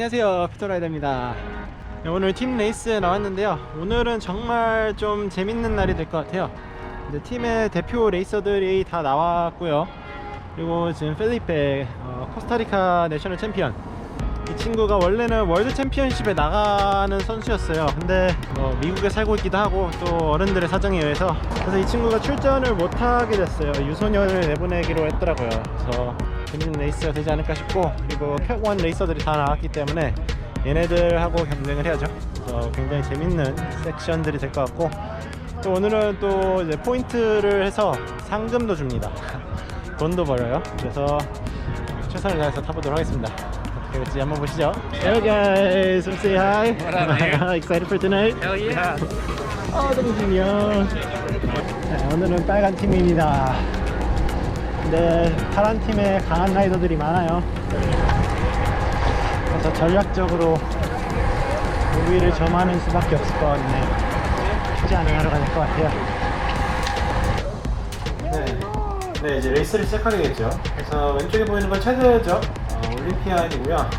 안녕하세요. 피터라이더입니다. 네, 오늘 팀 레이스에 나왔는데요. 오늘은 정말 좀 재밌는 날이 될 것 같아요. 이제 팀의 대표 레이서들이 다 나왔고요. 그리고 지금 필리페 어, 코스타리카 내셔널 챔피언. 이 친구가 원래는 월드 챔피언십에 나가는 선수였어요. 근데 어, 미국에 살고 있기도 하고 또 어른들의 사정에 의해서. 그래서 이 친구가 출전을 못하게 됐어요. 유소년을 내보내기로 했더라고요. 그래서 재밌는 레이스가 되지 않을까 싶고 그리고 캣원 레이서들이 다 나왔기 때문에 얘네들하고 경쟁을 해야죠 그래서 굉장히 재밌는 섹션들이 될 것 같고 또 오늘은 또 이제 포인트를 해서 상금도 줍니다 돈도 벌어요 그래서 최선을 다해서 타보도록 하겠습니다 어떻게 될지 한번 보시죠 Hello guys, let's say hi What up, man? Excited for tonight? Hell yeah. 어, 동진이요. 네, 오늘은 빨간 팀입니다. 근데 파란 팀에 강한 라이더들이 많아요. 그래서 전략적으로 우위를 점하는 수밖에 없을 것 같네요. 쉽지 않은 하루가 될 것 같아요. 네. 네, 이제 레이스를 시작하게 됐죠. 그래서 왼쪽에 보이는 건 체드죠. 어, 올림피안이고요.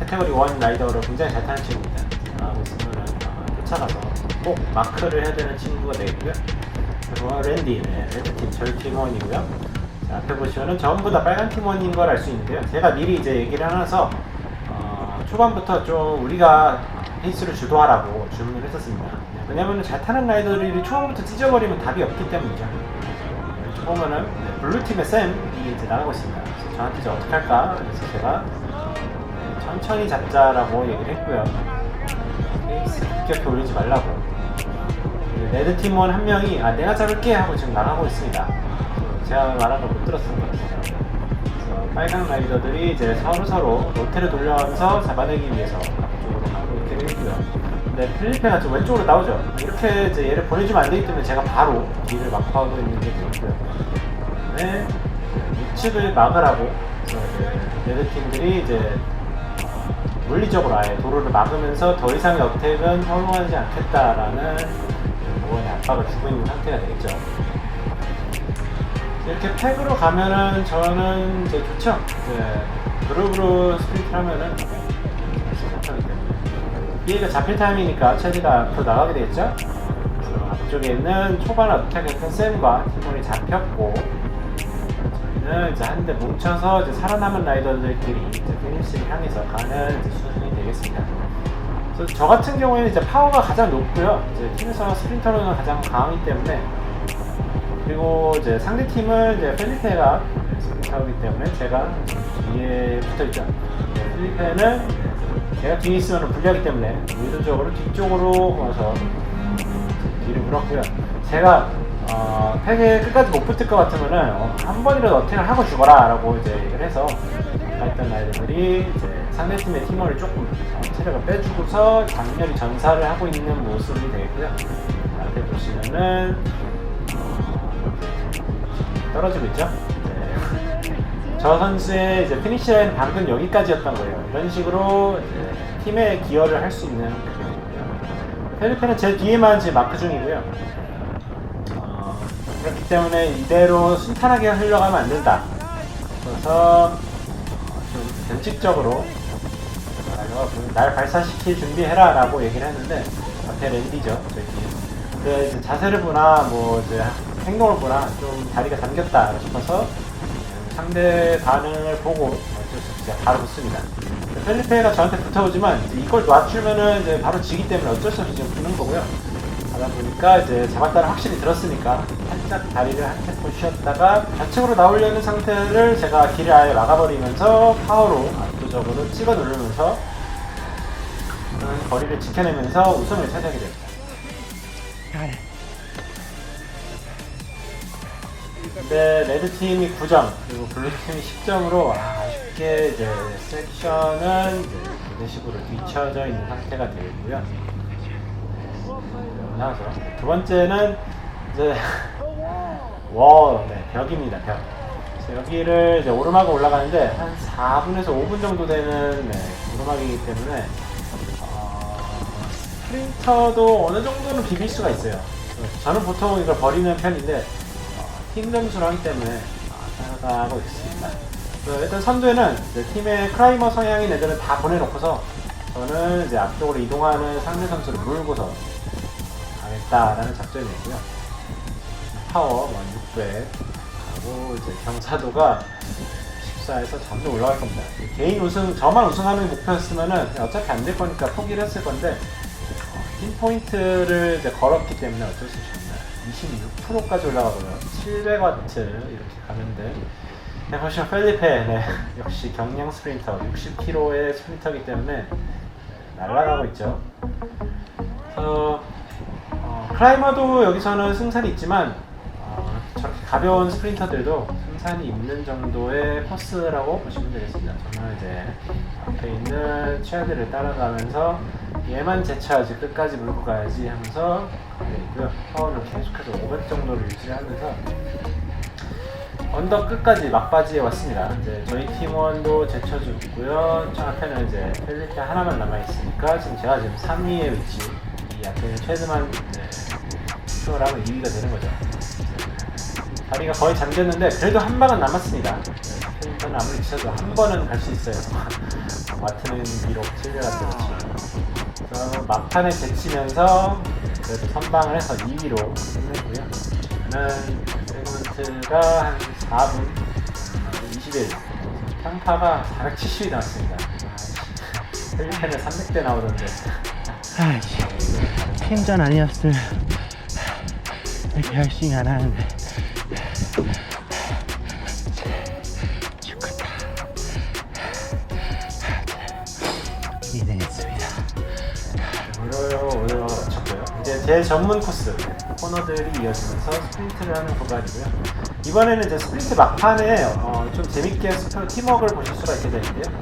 카테고리 1 라이더로 굉장히 잘 타는 친구입니다. 나가고 있으면 어, 쫓아가서 꼭 마크를 해야 되는 친구가 되겠고요. 그리고 랜디, 네, 랜드팀 절 팀원이고요. 자, 앞에 보시면은 전부 다 빨간 팀원인 걸 알 수 있는데요. 제가 미리 이제 얘기를 해놔서 어, 초반부터 좀 우리가 페이스를 주도하라고 주문을 했었습니다. 네, 왜냐면 잘 타는 라이더들이 초반부터 찢어버리면 답이 없기 때문이죠. 보면은 네, 블루팀의 샘이 이제 나가고 있습니다. 저한테 이제 어떻게 할까? 그래서 제가 네, 천천히 잡자라고 얘기를 했고요. 페이스 급격히 올리지 말라고. 그 레드 팀원 한 명이 아 내가 잡을게 하고 지금 나가고 있습니다. 제가 말한 걸못 들었던 것 같아요. 그래서 빨강 라이더들이 이제 서로 서로 로테를 돌려가면서 잡아내기 위해서 앞쪽으로 가고 있게 되고요. 근데 필리페가 좀 왼쪽으로 나오죠. 이렇게 이제 얘를 보내주면 안 되기 때문에 제가 바로 뒤를 막고 있는 게 되고요. 네, 우측을 막으라고 레드 팀들이 이제 물리적으로 아예 도로를 막으면서 더 이상의 어택은 허용하지 않겠다라는 모건의 압박을 주고 있는 상태가 되겠죠. 이렇게 팩으로 가면은 저는 이제 좋죠. 이제 그룹으로 스프린트 하면은 스프린트하기 때문에 피해가 잡힐 타임이니까 체리가 앞으로 나가게 되겠죠. 앞쪽에 있는 초반 어택했던 샘과 팀원이 잡혔고 저희는 이제 한대 뭉쳐서 이제 살아남은 라이더들끼리 이제 피니시를 향해서 가는 이제 수준이 되겠습니다. 그래서 저 같은 경우에는 이제 파워가 가장 높고요. 이제 팀에서 스프린터로는 가장 강하기 때문에 그리고 이제 상대 팀은 이제 필리페가 스프린터이기 때문에 제가 뒤에 붙어 있죠. 네, 필리페는 제가 뒤에 있으면 불리하기 때문에 의도적으로 뒤쪽으로 와서 뒤를 물었고요. 제가 어, 팩에 끝까지 못 붙을 것 같으면은 어, 한 번이라도 어택을 하고 죽어라라고 이제 얘기를 해서 했던 아이들이 이제 상대팀의 팀원을 조금 어, 체력을 빼주고서 장렬히 전사를 하고 있는 모습이 되겠고요. 앞에 보시면은 어, 떨어지고 있죠. 네. 저 선수의 이제 피니시 라인 방금 여기까지였던 거예요. 이런 식으로 팀에 기여를 할 수 있는. 필리핀은 제 뒤에만 지금 마크 중이고요. 어, 그렇기 때문에 이대로 순탄하게 흘러가면 안 된다. 그래서 어, 좀 변칙적으로 어, 날 발사시킬 준비해라 라고 얘기를 했는데 앞에 랜디죠 저기 근데 자세를 보나 뭐 이제 행동을 보나 좀 다리가 잠겼다 싶어서 상대 반응을 보고 어쩔 수 없이 바로 붙습니다. 펠리페가 저한테 붙어오지만 이걸 놔주면은 이제 바로 지기 때문에 어쩔 수 없이 지금 붙는 거고요. 하다 보니까 이제 잡았다는 확실히 들었으니까 살짝 다리를 한 템포 쉬었다가 좌측으로 나오려는 상태를 제가 길을 아예 막아버리면서 파워로 압도적으로 찍어 누르면서 거리를 지켜내면서 우승을 차지하게 됩니다. 근데 레드 팀이 9점 그리고 블루 팀이 10점으로 아쉽게 이제 섹션은 이제 식으로 뒤쳐져 있는 상태가 되고요. 나와서 두 번째는 이제 워 네, 벽입니다 벽. 여기를 이제 오르막을 올라가는데 한 4분에서 5분 정도 되는 네, 오르막이기 때문에 어, 스프린터도 어느 정도는 비빌 수가 있어요. 저는 보통 이걸 버리는 편인데 하기 때문에 어, 따라가고 있습니다. 그 일단 선두에는 팀의 크라이머 성향인 애들은 다 보내놓고서 저는 이제 앞쪽으로 이동하는 상대 선수를 물고서 가겠다라는 작전이었고요. 파워 600 하고 이제 경사도가 14에서 점점 올라갈 겁니다. 개인 우승 저만 우승하는 목표였으면은 어차피 안 될 거니까 포기를 했을 건데 어, 팀 포인트를 이제 걸었기 때문에 어쩔 수 없습니다. 26%까지 올라가고요. 700와트 이렇게 가는데 네, 보시면 펠리페 네, 역시 경량 스프린터 60kg의 스프린터이기 때문에 네, 날아가고 있죠. 그래서 어, 클라이머도 여기서는 승산이 있지만 어, 저렇게 가벼운 스프린터들도 승산이 있는 정도의 코스라고 보시면 되겠습니다. 저는 이제 앞에 있는 최아들을 따라가면서 얘만 제쳐야지 끝까지 물고 가야지 하면서 있고요. 파워는 계속해서 500 정도를 유지하면서 언덕 끝까지 막바지에 왔습니다. 이제 저희 팀원도 제쳐주고요. 저 앞에는 이제 펠리페 하나만 남아 있으니까 지금 제가 지금 3위의 위치, 이 앞에 최드만 네, 추월 하면 2위가 되는 거죠. 다리가 거의 잠겼는데 그래도 한 방은 남았습니다. 펠리페는 아무리 지쳐도 한 번은 갈 수 있어요. 마트는 비록 700왔지. 그래서 막판에 제치면서 그래도 선방을 해서 2위로 끝냈고요. 저는 세그먼트가 한 4분 21 평파가 470이 나왔습니다. 펠리펜은 300대 나오던데 아이씨, 팀전 아니었으면 이렇게 열심히 안 하는데. 제제 전문 코스 코너들이 이어지면서 스프린트를 하는 구간이고요. 이번에는 이제 스프린트 막판에 어, 좀 재밌게 팀워크를 보실 수가 있게 되는데요.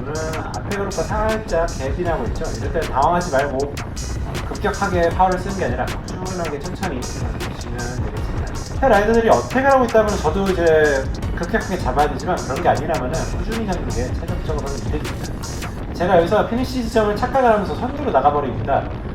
오늘 앞에 그룹과 살짝 개빈하고 있죠. 이럴 때 당황하지 말고 어, 급격하게 파워를 쓰는 게 아니라 꾸준하게 천천히 보시면 되겠습니다. 해 라이더들이 어택을 하고 있다면 저도 이제 급격하게 잡아야 되지만 그런 게 아니라면 꾸준히 잡는 게 최종적으로는 이득입니다. 제가 여기서 피니시 지점을 착각을 하면서 선두로 나가버립니다.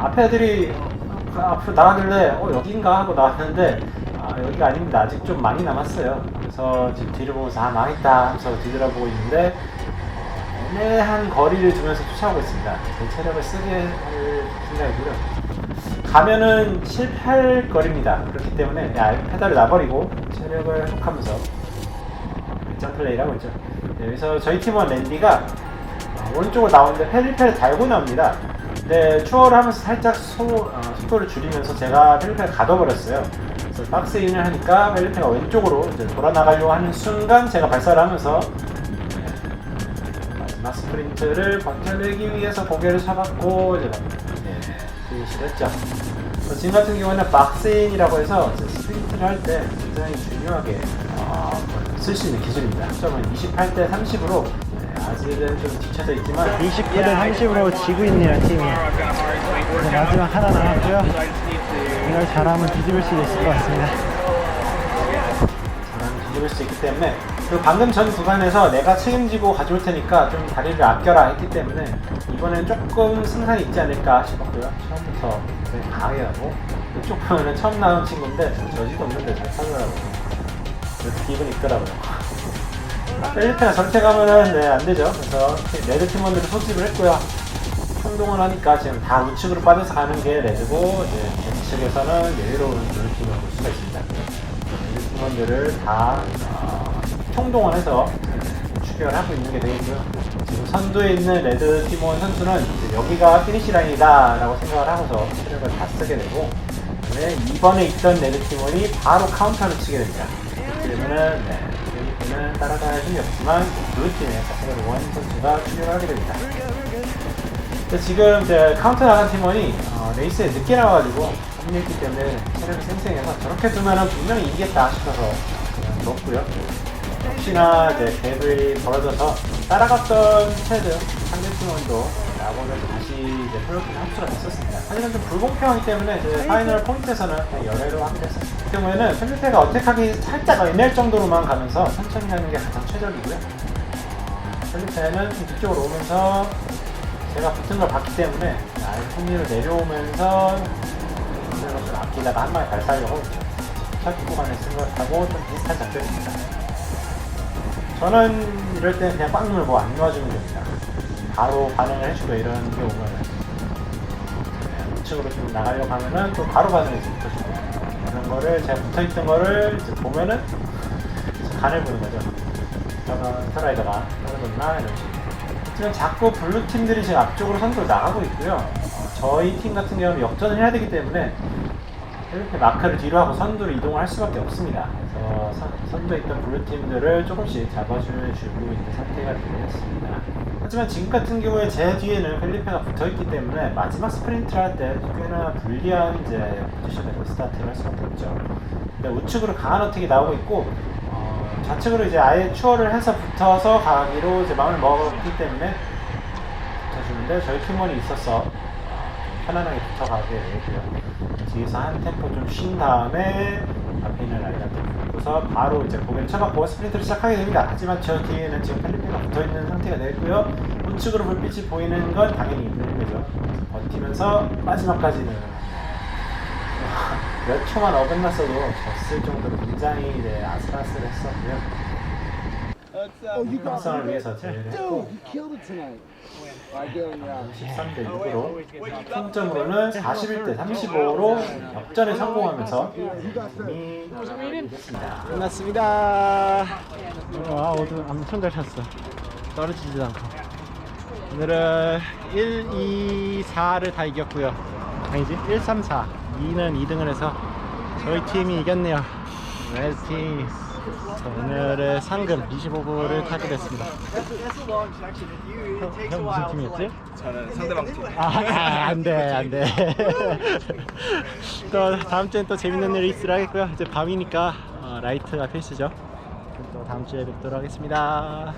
어, 앞에 애들이 어, 그 앞으로 나가길래 어 여긴가 하고 나왔는데 아, 여기가 아닙니다. 아직 좀 많이 남았어요. 그래서 지금 뒤를 보면서 아 망했다 하면서 뒤돌아보고 있는데 어, 애매한 거리를 두면서 쫓아오고 있습니다. 제 체력을 쓰게 할 생각이고요. 가면은 실패할 거리입니다. 그렇기 때문에 야, 페달을 놔버리고 체력을 회복하면서 점플레이를 하고 있죠. 네, 여기서 저희 팀원 랜디가 어, 오른쪽으로 나오는데 펠리페를 달고 나옵니다. 근데 추월을 하면서 살짝 소, 어, 속도를 줄이면서 제가 펠리페를 가둬버렸어요. 그래서 박스인을 하니까 펠리페가 왼쪽으로 이제 돌아 나가려고 하는 순간 제가 발사를 하면서 네, 마지막 스프린트를 버텨내기 위해서 고개를 잡았고 이제 네, 피니시를 했죠. 어, 지금 같은 경우는 박스인이라고 해서 스프린트를 할 때 굉장히 중요하게 어, 쓸수 있는 기술입니다. 점은 28대 30으로 아직은 좀 뒤쳐져 있지만 29대 30으로 지고 있네요, 팀이. 이제 마지막 하나 남았고요. 이걸 잘하면 뒤집을 수 있을 것 같습니다. 저는 뒤집을 수 있기 때문에 그리고 방금 전 구간에서 내가 책임지고 가져올 테니까 좀 다리를 아껴라 했기 때문에 이번엔 조금 승산이 있지 않을까 싶었고요. 처음부터 강하게 하고 이쪽 보면은 처음 나온 친구인데 저지도 없는데 잘 타더라고요. 그래서 기분이 있더라고요. 저렇게 가면은 네, 안 되죠. 그래서 레드 팀원들을 소집을 했고요. 행동을 하니까 지금 다 우측으로 빠져서 가는 게 레드고 이제 좌측에서는 여유로운 블루 팀을 볼 수가 있습니다. 레드 팀원들을 다 어, 총동원 해서 추격을 하고 있는 게 되겠고요. 지금 선두에 있는 레드 팀원 선수는 이제 여기가 피니시 라인이다라고 생각을 하고서 체력을 다 쓰게 되고 그다음에 이번에 있던 레드 팀원이 바로 카운터를 치게 됩니다. 그렇기 때문 는 따라갈 힘이 없지만 블루팀의 사세가 원 선수가 출격을 하게 됩니다. 지금 이제 카운터 나간 팀원이 어, 레이스에 늦게 나와가지고 합류했기 때문에 체력이 쌩쌩해서 저렇게 두면은 분명히 이기겠다 싶어서 그냥 넣었고요. 혹시나 이제 갭이 벌어져서 따라갔던 체드 상대 팀원도 나고는 다시 이제 플로팅에 합수가 됐었습니다. 하지만 좀 불공평하기 때문에 이제 파이널 포인트에서는 그냥 열애로 하기로 했었어요. 이 경우에는 펠리페가 어택하기 살짝 애매할 정도로만 가면서 천천히 하는 게 가장 최적이고요. 어, 펠리페는 좀 뒤쪽으로 오면서 제가 붙은 걸 봤기 때문에 손리로 내려오면서 이런 좀 아끼다가 한 마리 발사하려고 첫 구간에 쓴 것하고 좀 비슷한 작전입니다. 저는 이럴 때 그냥 꽉 물고 안 놔주면 됩니다. 바로 반응을 해주고 이런 그냥 우측으로 좀 나가려고 하면은 또 바로 반응이 좀 붙어주고 그런 거를 제가 붙어있던 거를 이제 보면은 간을 보는 거죠. 저는 터라이더가 떨어졌나 이런 식으로. 하지만 자꾸 블루 팀들이 지금 앞쪽으로 선두로 나가고 있고요. 어, 저희 팀 같은 경우는 역전을 해야 되기 때문에 이렇게 마크를 뒤로 하고 선두로 이동을 할 수밖에 없습니다. 그래서 선, 선두에 있던 블루 팀들을 조금씩 잡아주고 있는 상태가 되었습니다. 하지만 지금 같은 경우에 제 뒤에는 펠리페가 붙어 있기 때문에 마지막 스프린트를 할 때 꽤나 불리한 이제 포지션에서 스타트를 할 수밖에 없죠. 우측으로 강한 어택이 나오고 있고 어, 좌측으로 이제 아예 추월을 해서 붙어서 가기로 이제 마음을 먹었기 때문에 붙어주는데 저희 팀원이 있어서 편안하게 붙어가게 되고요. 뒤에서 한 템포 좀 쉰 다음에 앞에 있는 라이더한테 붙고서 바로 이제 고개를 쳐박고 스프린트를 시작하게 됩니다. 하지만 저 뒤에는 지금 펠리페가 붙어 있는 상태가 되고요. 우측으로 불빛이 보이는 건 당연히 있는 거죠. 버티면서 마지막까지는 몇 초만 어긋났어도 졌을 정도로 굉장히 네, 아슬아슬했었고요. 위해서 제외를 했고 You killed it tonight. By going around. 13대 6으로 총점으로는 41대 35로 역전에 성공하면서 팀이 이겼습니다. 끝났습니다. 와, 오늘 엄청 잘 쳤어. 떨어지지도 않고. 오늘은 1, 2, 4를 다 이겼고요. 아니지? 1, 3, 4. 2는 2등을 해서 저희 팀이 이겼네요. 레드 팀. 오늘은 상금 25불을 타게 됐습니다. 형, 형 무슨 팀이었지? 저는 상대방 팀. 아, 아, 안 돼, 안 돼. 또 다음 주엔 또 재밌는 레이스를 하겠고요. 이제 밤이니까 어, 라이트가 필수죠. 그럼 또 다음 주에 뵙도록 하겠습니다.